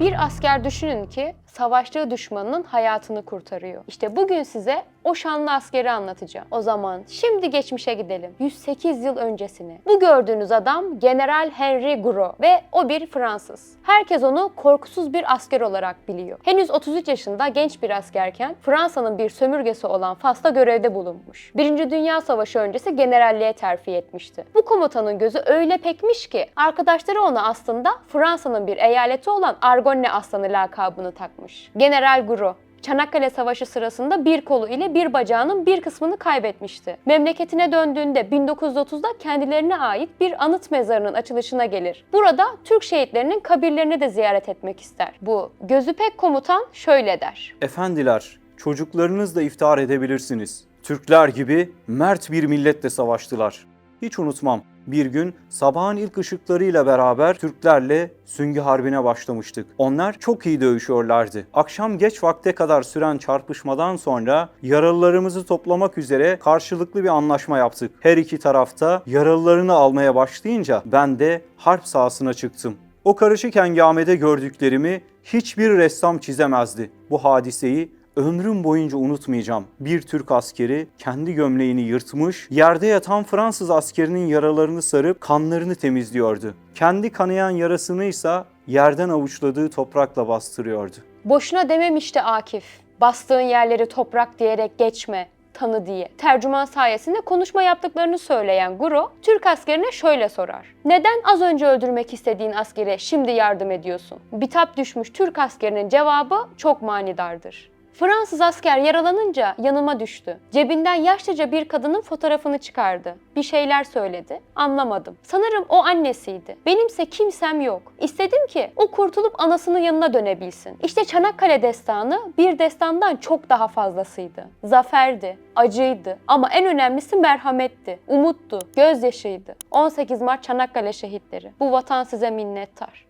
Bir asker düşünün ki savaştığı düşmanının hayatını kurtarıyor. İşte bugün size o şanlı askeri anlatacağım. O zaman şimdi geçmişe gidelim. 108 yıl öncesine. Bu gördüğünüz adam General Henry Gouraud ve o bir Fransız. Herkes onu korkusuz bir asker olarak biliyor. Henüz 33 yaşında genç bir askerken Fransa'nın bir sömürgesi olan Fas'ta görevde bulunmuş. Birinci Dünya Savaşı öncesi generalliğe terfi etmişti. Bu komutanın gözü öyle pekmiş ki arkadaşları ona aslında Fransa'nın bir eyaleti olan Argonne Aslanı lakabını takmış. General Gouraud Çanakkale Savaşı sırasında bir kolu ile bir bacağının bir kısmını kaybetmişti. Memleketine döndüğünde 1930'da kendilerine ait bir anıt mezarının açılışına gelir. Burada Türk şehitlerinin kabirlerini de ziyaret etmek ister. Bu gözü pek komutan şöyle der. Efendiler, çocuklarınızla iftihar edebilirsiniz. Türkler gibi mert bir milletle savaştılar. Hiç unutmam. Bir gün sabahın ilk ışıklarıyla beraber Türklerle Süngü Harbi'ne başlamıştık. Onlar çok iyi dövüşüyorlardı. Akşam geç vakte kadar süren çarpışmadan sonra yaralılarımızı toplamak üzere karşılıklı bir anlaşma yaptık. Her iki tarafta yaralılarını almaya başlayınca ben de harp sahasına çıktım. O karışık hengamede gördüklerimi hiçbir ressam çizemezdi. Bu hadiseyi ömrüm boyunca unutmayacağım. Bir Türk askeri kendi gömleğini yırtmış, yerde yatan Fransız askerinin yaralarını sarıp kanlarını temizliyordu. Kendi kanayan yarasını ise yerden avuçladığı toprakla bastırıyordu. Boşuna dememişti Akif. Bastığın yerleri toprak diyerek geçme, tanı diye. Tercüman sayesinde konuşma yaptıklarını söyleyen Guro, Türk askerine şöyle sorar. Neden az önce öldürmek istediğin askere şimdi yardım ediyorsun? Bitap düşmüş Türk askerinin cevabı çok manidardır. Fransız asker yaralanınca yanıma düştü. Cebinden yaşlıca bir kadının fotoğrafını çıkardı. Bir şeyler söyledi. Anlamadım. Sanırım o annesiydi. Benimse kimsem yok. İstedim ki o kurtulup anasının yanına dönebilsin. İşte Çanakkale destanı bir destandan çok daha fazlasıydı. Zaferdi, acıydı ama en önemlisi merhametti, umuttu, gözyaşıydı. 18 Mart Çanakkale şehitleri. Bu vatan size minnettar.